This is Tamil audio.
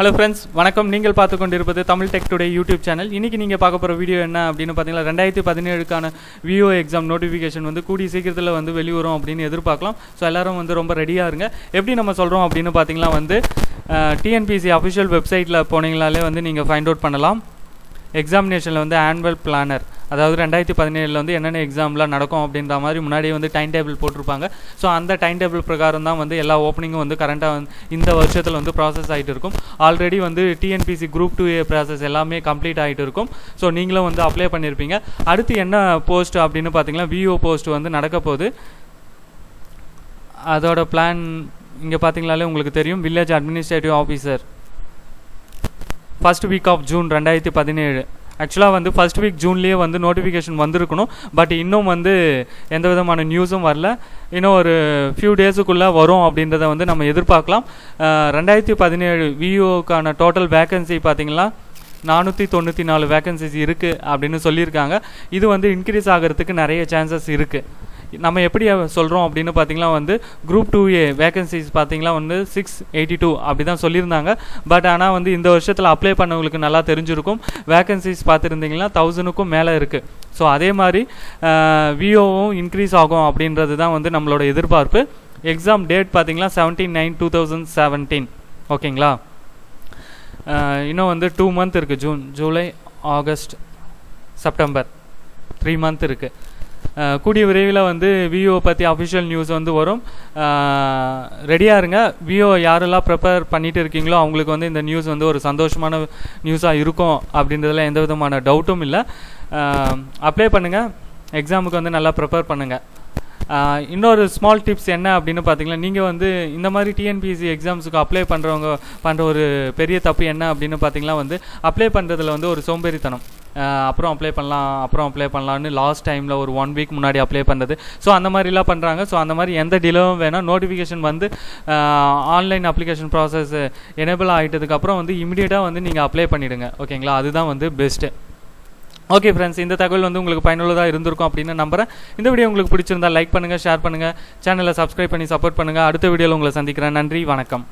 ஹலோ ஃப்ரெண்ட்ஸ் வணக்கம். நீங்கள் பார்த்து கொண்டிருப்பது Tamil tech today YouTube channel இன்றைக்கி நீங்கள் பார்க்க போகிற வீடியோ என்ன அப்படின்னு பார்த்தீங்கன்னா ரெண்டாயிரத்தி பதினேழுக்கான விஓ எக்ஸாம் நோட்டிஃபிகேஷன் வந்து கூடிய சீக்கிரத்தில் வந்து வெளிவரும் அப்படின்னு எதிர்பார்க்கலாம். ஸோ எல்லாரும் வந்து ரொம்ப ரெடியாக இருங்க. எப்படி நம்ம சொல்கிறோம் அப்படின்னு பார்த்தீங்கன்னா வந்து டிஎன்பிசி அஃபிஷியல் வெப்சைட்டில் போனீங்களாலே வந்து நீங்கள் ஃபைண்ட் அவுட் பண்ணலாம். எக்ஸாமினேஷனில் வந்து ஆனுவல் பிளானர் அதாவது ரெண்டாயிரத்தி பதினேழில் வந்து என்னென்ன எக்ஸாம்லாம் நடக்கும் அப்படின்ற மாதிரி முன்னாடியே வந்து டைம் டேபிள் போட்டிருப்பாங்க. ஸோ அந்த டைம் டேபிள் பிரகாரம் தான் வந்து எல்லா ஓப்பனிங்கும் வந்து கரண்ட்டாக வந்து இந்த வருஷத்தில் வந்து ப்ராசஸ் ஆகிட்டு இருக்கும். ஆல்ரெடி வந்து TNPSC group two A process எல்லாமே கம்ப்ளீட் ஆகிட்டு இருக்கும். ஸோ நீங்களும் வந்து அப்ளை பண்ணியிருப்பீங்க அடுத்து என்ன போஸ்ட் அப்படின்னு பார்த்தீங்கன்னா விஓ போஸ்ட் வந்து நடக்க போகுது. அதோட பிளான் இங்கே பார்த்தீங்களாலே உங்களுக்கு தெரியும். Village administrative officer first week of June ரெண்டாயிரத்தி பதினேழு. ஆக்சுவலாக வந்து ஃபர்ஸ்ட் வீக் ஜூன்லேயே வந்து நோட்டிஃபிகேஷன் வந்திருக்கணும். பட் இன்னும் வந்து எந்த விதமான நியூஸும் வரல. இன்னும் ஒரு ஃபியூ டேஸுக்குள்ளே வரும் அப்படின்றத வந்து நம்ம எதிர்பார்க்கலாம். ரெண்டாயிரத்தி பதினேழு விஓக்கான டோட்டல் வேக்கன்சி பார்த்தீங்கன்னா நானூற்றி தொண்ணூற்றி நாலு வேக்கன்சிஸ் இருக்குது அப்படின்னு சொல்லியிருக்காங்க. இது வந்து இன்க்ரீஸ் ஆகிறதுக்கு நிறைய சான்சஸ் இருக்குது நம்ம எப்படி சொல்கிறோம் அப்படின்னு பார்த்தீங்கன்னா வந்து குரூப் டூ ஏ வேகன்சிஸ் பார்த்தீங்கன்னா வந்து சிக்ஸ் எயிட்டி டூ அப்படி தான் சொல்லியிருந்தாங்க. பட் ஆனால் வந்து இந்த வருஷத்தில் அப்ளை பண்ணவங்களுக்கு நல்லா தெரிஞ்சிருக்கும். வேகன்சிஸ் பார்த்துருந்தீங்கன்னா தௌசண்ட்க்கும் மேலே இருக்குது ஸோ அதே மாதிரி விஓவும் இன்க்ரீஸ் ஆகும் அப்படின்றது தான் வந்து நம்மளோட எதிர்பார்ப்பு. எக்ஸாம் டேட் பார்த்தீங்கன்னா seventeen nine two thousand seventeen ஓகேங்களா? இன்னும் வந்து டூ மந்த் இருக்குது June July August September three month இருக்குது கூடிய விரைவில் வந்து விஓ பற்றி அஃபிஷியல் நியூஸ் வந்து வரும். ரெடியாக இருங்க. விஓ யாரெல்லாம் ப்ரிப்பேர் பண்ணிட்டு இருக்கீங்களோ அவங்களுக்கு வந்து இந்த நியூஸ் வந்து ஒரு சந்தோஷமான நியூஸாக இருக்கும் அப்படின்றதுல எந்த விதமான டவுட்டும் இல்லை. அப்ளை பண்ணுங்கள் எக்ஸாமுக்கு வந்து நல்லா ப்ரிப்பேர் பண்ணுங்கள் இன்னொரு ஸ்மால் டிப்ஸ் என்ன அப்படின்னு பார்த்தீங்கன்னா நீங்கள் வந்து இந்த மாதிரி டிஎன்பிஎஸ்சி எக்ஸாம்ஸுக்கு அப்ளை பண்ணுறவங்க பண்ணுற ஒரு பெரிய தப்பு என்ன அப்படின்னு பார்த்தீங்கன்னா வந்து அப்ளை பண்ணுறதுல வந்து ஒரு சோம்பேறித்தனம். அப்புறம் அப்ளை பண்ணலாம் அப்புறம் அப்ளை பண்ணலான்னு லாஸ்ட் டைமில் ஒரு ஒன் வீக் முன்னாடி அப்ளை பண்ணுறது ஸோ அந்த மாதிரிலாம் பண்ணுறாங்க ஸோ அந்த மாதிரி எந்த டிலேவும் வேணால் நோட்டிஃபிகேஷன் வந்து ஆன்லைன் அப்ளிகேஷன் ப்ராசஸ் எனேபிள் ஆகிட்டதுக்கப்புறம் வந்து இமீடியட்டாக வந்து நீங்கள் அப்ளை பண்ணிவிடுங்க ஓகேங்களா அதுதான் வந்து பெஸ்ட்டு ஓகே ஃப்ரெண்ட்ஸ் இந்த தகவல் வந்து உங்களுக்கு பயனுள்ளதாக இருந்திருக்கும் அப்படின்னு நம்புறேன். இந்த வீடியோ உங்களுக்கு பிடிச்சிருந்தா லைக் பண்ணுங்கள் ஷேர் பண்ணுங்கள் சேனலை சப்ஸ்கிரைப் பண்ணி சப்போர்ட் பண்ணுங்கள் அடுத்த வீடியோவில் உங்களை சந்திக்கிறேன். நன்றி வணக்கம்.